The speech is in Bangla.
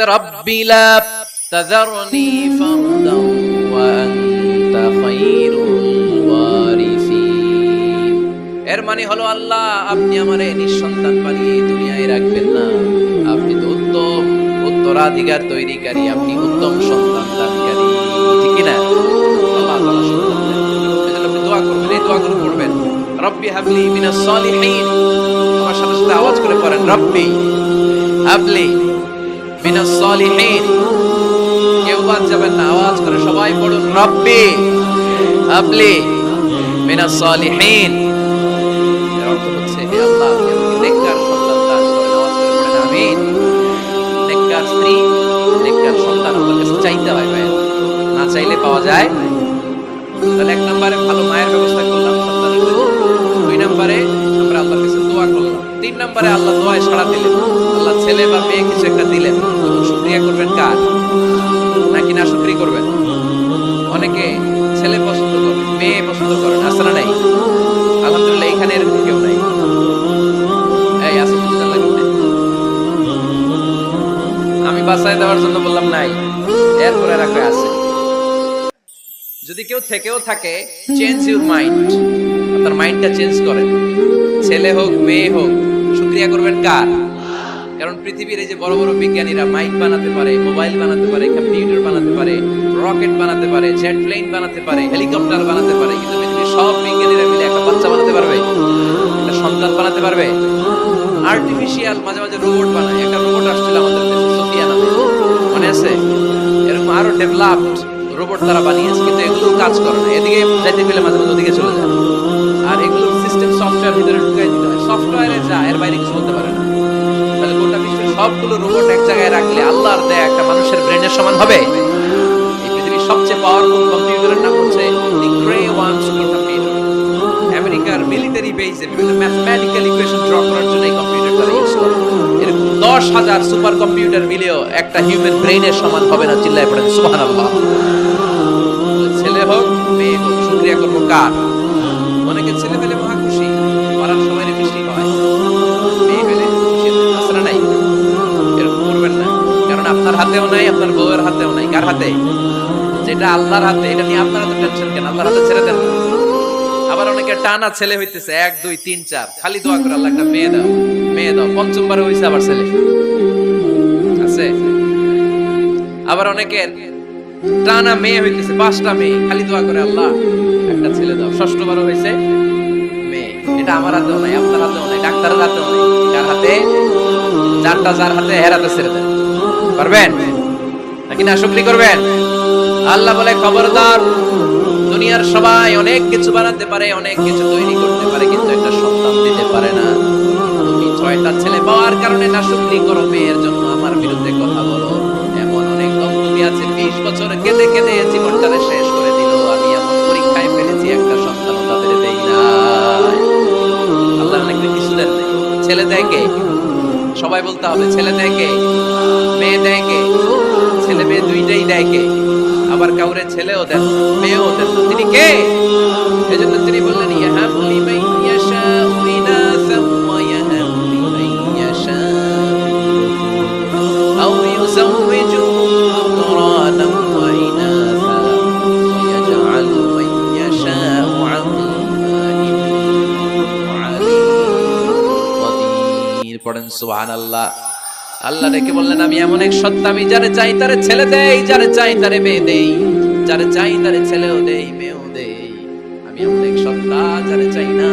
رب لا تذرني فردا وأنت خير الوارثين এর মানে হলো আল্লাহ আপনি আমারে নিঃসন্তান বানিয়ে এই দুনিয়ায় রাখবেন না আপনি তো উত্তম উত্তরাধিকার তৈরিকারী আপনি উত্তম সন্তান দানকারী ঠিক কি না আল্লাহ তাআলা সন্তান দেন এজন্য আপনি দোয়া করবেন এই দোয়াগুলো পড়বেন রব্বি হাবলি মিনাস সালিহিন আমার সাথে সাথে আওয়াজ করে পড়েন রব্বি হাবলি মিনাস সালিহিন। কেউ বাদ যাবেন না, আওয়াজ করে সবাই পড়ুন। রব্বি হাবলি মিনাস সালিহিন। এর অর্থ হচ্ছে, হে আল্লাহ আপনি আমাকে নেককার সন্তান দান করেন, আওয়াজ করে পড়েন, আমিন। নেককার চাইতে হয় না চাইলে পাওয়া যায়। তাহলে এক নম্বরে ভালো মায়ের ব্যবস্থা নম্বরে আল্লাহ দোয়ায় সাড়া দিলেন। আল্লাহ ছেলে বা মেয়ে কিছু একটা দিলেন। তখন শুক্রিয়া করবেন কার? নাকি না শুক্রি করবেন? অনেকে ছেলে পছন্দ করে, মেয়ে পছন্দ করেন আসলে নাই? আলহামদুলিল্লাহ, এখানে এরকম কেউ নাই। এই। আমি বাসায় দেওয়ার জন্য বললাম, নাই। এরপরে রাখে আছে যদি কেউ থেকেও থাকে চেঞ্জ ইউর মাইন্ড আপনার মাইন্ডটা চেঞ্জ করেন। ছেলে হোক, মেয়ে হোক শুক্রিয়া করবেন কার? কারণ পৃথিবীর এই যে বড় বড় বিজ্ঞানীরা মাইক বানাতে পারে, মোবাইল বানাতে পারে, কম্পিউটার বানাতে পারে, রকেট বানাতে পারে জেট প্লেন বানাতে পারে হেলিকপ্টার বানাতে পারে, কিন্তু পৃথিবীর সব বিজ্ঞানীরা মিলে একটা বাচ্চা বানাতে পারবে? একটা সন্তান বানাতে পারবে? আর্টিফিশিয়াল মাঝে মাঝে রোবট বানায়। একটা রোবট আসছিল আমাদের মনে আছে? এরকম আরও ডেভেলপড রোবট তারা বানিয়েছে, কিন্তু এগুলো কাজ করে এদিকে যাইতে গেলে মাঝে মাঝে ওদিকে চলে যায়। যা, এর বাইরে কিছু বলতে পারে না। গোটা বিশ্বের সবগুলো রোবট এক জায়গায় রাখলে আল্লাহর দেয়া একটা মানুষের ব্রেনের সমান হবে? এই পৃথিবীর সবচেয়ে পাওয়ারফুল কম্পিউটারের নাম হচ্ছে দি গ্রে ওয়ান সুপার আমেরিকার মিলিটারি বেসে বিভিন্ন ম্যাথমেটিক্যাল ইকুয়েশন ড্র করার জন্য এই কম্পিউটার ইউজ করে। দশ হাজার সুপার কম্পিউটার মিলেও একটা হিউম্যান ব্রেইনের সমান হবে না, চিল্লায় পড়েন সুবহান আল্লাহ ছেলে হোক, মেয়ে হোক, শুক্রিয়া করব কার? অনেকে ছেলে পেলে হাতেও নাই, আপনার বউয়ের হাতেও নাই। কার হাতে? যেটা আল্লাহর হাতে, এটা নিয়ে আপনারা তো টেনশন কেন? আল্লাহর হাতে ছেড়ে দেন আবার অনেকে টানা ছেলে হইতেছে, এক, দুই, তিন, চার। খালি দোয়া করে আল্লাহ একটা মেয়ে দাও মেয়ে দাও। পঞ্চমবার হইছে আবার ছেলে। আছে? আবার অনেকের টানা মেয়ে হইতেছে, পাঁচটা মেয়ে। খালি দোয়া করে, আল্লাহ, একটা ছেলে দাও। ষষ্ঠবার হয়েছে মেয়ে। এটা আমার হাতেও নাই, আপনার হাতেও নাই, ডাক্তারের হাতেও নাই। কার হাতে? চারটা যার হাতে হের হাতে ছেড়ে দেন। পারবেন নাকি না শুক্রি করবেন? আল্লাহ বলে, খবরদার, দুনিয়ার সবাই অনেক কিছু বানাতে পারে, অনেক কিছু তৈরি করতে পারে, কিন্তু একটা সন্তান দিতে পারে না। তুমি ছয়টা ছেলে পাওয়ার কারণে না শুক্রি করো, মেয়ের জন্য আমার বিরুদ্ধে কথা বলো। এমন অনেক দম্পতি আছে, বিশ বছর কেঁদে কেঁদে জীবনটারে শেষ সবাই বলতে হবে, ছেলে দেয় কে মেয়ে দেয় কে ছেলে মেয়ে দুইটাই দেয় কে আবার কাউরে ছেলেও দেন, মেয়েও দেন। তিনি কে? পড়েন সুহান আল্লাহ আল্লাহ রেখে বললেন, আমি এমন এক সত্তা আমি যারে চাই তারে ছেলে দেই, যারে চাই তারে মেয়ে দেই, যারে চাই তারে ছেলেও দেই, মেয়েও দেই। আমি এমন এক সত্তা, যারে চাই না